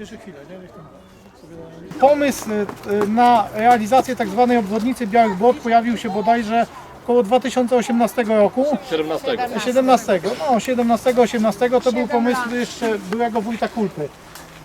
Jeszcze chwilę, nie? Niech tam sobie da- Pomysł y, na realizację tak zwanej obwodnicy Białych Błot pojawił się bodajże około 2018 roku. 17. 17, no 17, 18 to był pomysł jeszcze byłego wójta Kulpy.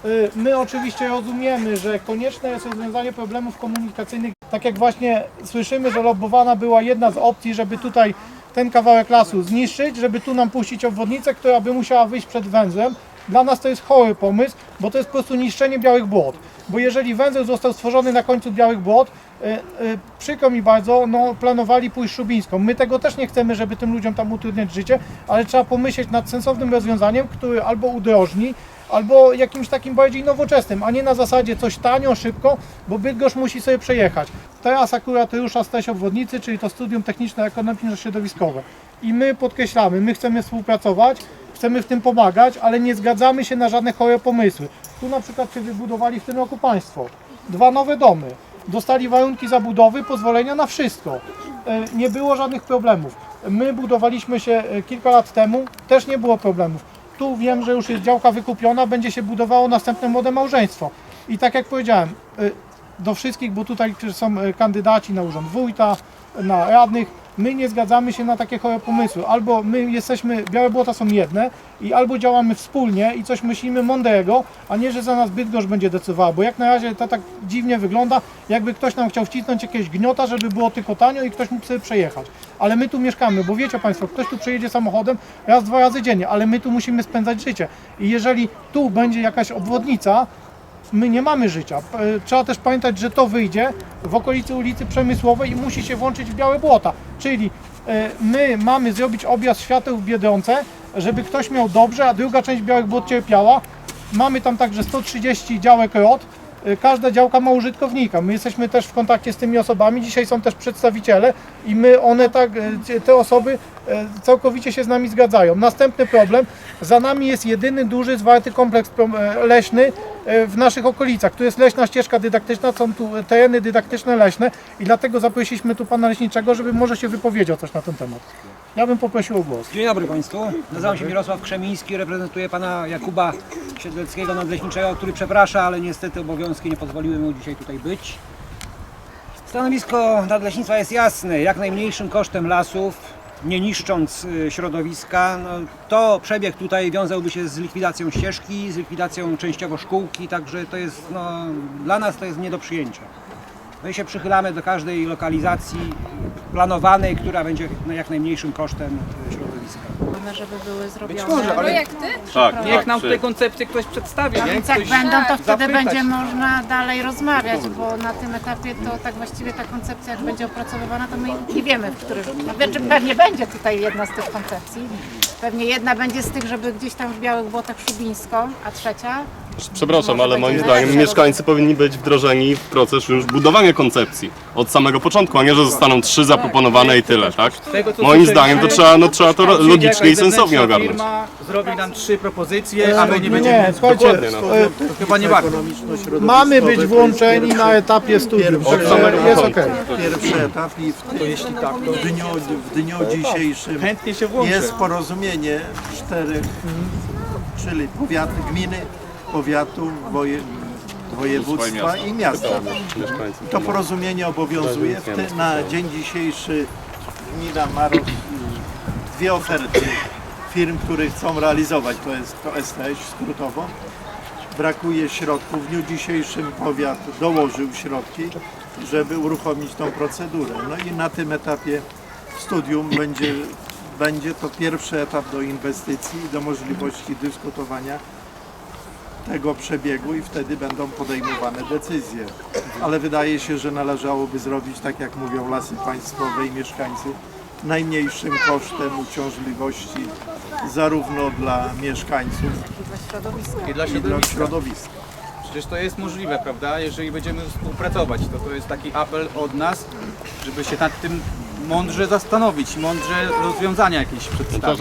Y, My oczywiście rozumiemy, że konieczne jest rozwiązanie problemów komunikacyjnych. Tak jak właśnie słyszymy, że lobbowana była jedna z opcji, żeby tutaj ten kawałek lasu zniszczyć, żeby tu nam puścić obwodnicę, która by musiała wyjść przed węzłem. Dla nas to jest chory pomysł, bo to jest po prostu niszczenie białych błot. Bo jeżeli węzeł został stworzony na końcu białych błot, y, y, przykro mi bardzo, no planowali pójść Szubińską. My tego też nie chcemy, żeby tym ludziom tam utrudniać życie, ale trzeba pomyśleć nad sensownym rozwiązaniem, który albo udrożni, albo jakimś takim bardziej nowoczesnym, a nie na zasadzie coś tanio, szybko, bo Bydgoszcz musi sobie przejechać. Teraz akurat rusza z obwodnicy, czyli to studium techniczno-ekonomiczno-środowiskowe. I my podkreślamy, my chcemy współpracować, chcemy w tym pomagać, ale nie zgadzamy się na żadne chore pomysły. Tu na przykład się wybudowali w tym roku państwo. Dwa nowe domy. Dostali warunki zabudowy, pozwolenia na wszystko. E, Nie było żadnych problemów. My budowaliśmy się e, kilka lat temu, też nie było problemów. Tu wiem, że już jest działka wykupiona, będzie się budowało następne młode małżeństwo. I tak jak powiedziałem, y, do wszystkich, bo tutaj są kandydaci na urząd wójta, na radnych, my nie zgadzamy się na takie chore pomysły. Albo my jesteśmy, białe błota są jedne i albo działamy wspólnie i coś myślimy mądrego, a nie, że za nas Bydgoszcz będzie decydowała, bo jak na razie to tak dziwnie wygląda, jakby ktoś nam chciał wcisnąć jakiegoś gniota, żeby było tylko tanio i ktoś mógł sobie przejechać. Ale my tu mieszkamy, bo wiecie Państwo, ktoś tu przejedzie samochodem raz, dwa razy dziennie, ale my tu musimy spędzać życie. I jeżeli tu będzie jakaś obwodnica, my nie mamy życia. P- Trzeba też pamiętać, że to wyjdzie w okolicy ulicy Przemysłowej i musi się włączyć w białe błota. Czyli e, my mamy zrobić objazd świateł w Biedronce, żeby ktoś miał dobrze, a druga część białych błot cierpiała. Mamy tam także 130 działek ROT. E, Każda działka ma użytkownika. My jesteśmy też w kontakcie z tymi osobami. Dzisiaj są też przedstawiciele i my, one tak, e, te osoby e, całkowicie się z nami zgadzają. Następny problem. Za nami jest jedyny duży, zwarty kompleks leśny w naszych okolicach. Tu jest leśna ścieżka dydaktyczna, są tu tereny dydaktyczne leśne i dlatego zaprosiliśmy tu pana leśniczego, żeby może się wypowiedział coś na ten temat. Ja bym poprosił o głos. Dzień dobry Państwu. Nazywam się Mirosław Krzemiński, reprezentuję Pana Jakuba Siedleckiego Nadleśniczego, który przeprasza, ale niestety obowiązki nie pozwoliły mu dzisiaj tutaj być. Stanowisko Nadleśnictwa jest jasne, jak najmniejszym kosztem lasów, nie niszcząc y, środowiska. No, to przebieg tutaj wiązałby się z likwidacją ścieżki, z likwidacją częściowo szkółki, także to jest, no, dla nas to jest nie do przyjęcia. My się przychylamy do każdej lokalizacji planowanej, która będzie jak najmniejszym kosztem y, środowiska. żeby były zrobione. może, ale- Tak, Niech tak, nam czy- tutaj koncepcję ktoś przedstawi, nie? Więc jak Ktoś będą, to wtedy zapytać. będzie można dalej rozmawiać, bo na tym etapie to tak właściwie ta koncepcja jak będzie opracowywana, to my nie wiemy, w którym. No, znaczy pewnie będzie tutaj jedna z tych koncepcji. Pewnie jedna będzie z tych, żeby gdzieś tam w Białych Błotach Szubińską, a trzecia Przepraszam, ale moim zdaniem mieszkańcy powinni być wdrożeni w proces już budowania koncepcji od samego początku, a nie, że zostaną trzy zaproponowane i tyle, tak? tego, co Moim zdaniem to trzeba, no, trzeba to Przyjdzie logicznie i jakaś sensownie zewnętrzna ogarnąć. Firma zrobi nam trzy propozycje, a my nie będziemy... Nie, słuchajcie, Dokładnie, no. e, To chyba nie warto. mamy być włączeni na etapie Od samego jest początku. okej. Pierwszy etap i w, tak, w, dniu, w dniu dzisiejszym Chętnie się włączę. jest porozumienie czterech, czyli powiat, gminy, powiatu, woje, województwa i miasta. To porozumienie obowiązuje. W te, na dzień dzisiejszy gmina ma roz- dwie oferty firm, które chcą realizować, to jest to STS skrótowo. Brakuje środków. W dniu dzisiejszym powiat dołożył środki, żeby uruchomić tą procedurę. No i na tym etapie studium będzie, będzie to pierwszy etap do inwestycji i do możliwości dyskutowania tego przebiegu i wtedy będą podejmowane decyzje. Ale wydaje się, że należałoby zrobić tak jak mówią lasy państwowe i mieszkańcy najmniejszym kosztem uciążliwości zarówno dla mieszkańców, I dla jak i dla środowiska. środowiska. Przecież to jest możliwe, prawda? Jeżeli będziemy współpracować, to to jest taki apel od nas, żeby się nad tym mądrze zastanowić, mądrze rozwiązania jakieś przedstawić. Przepraszam,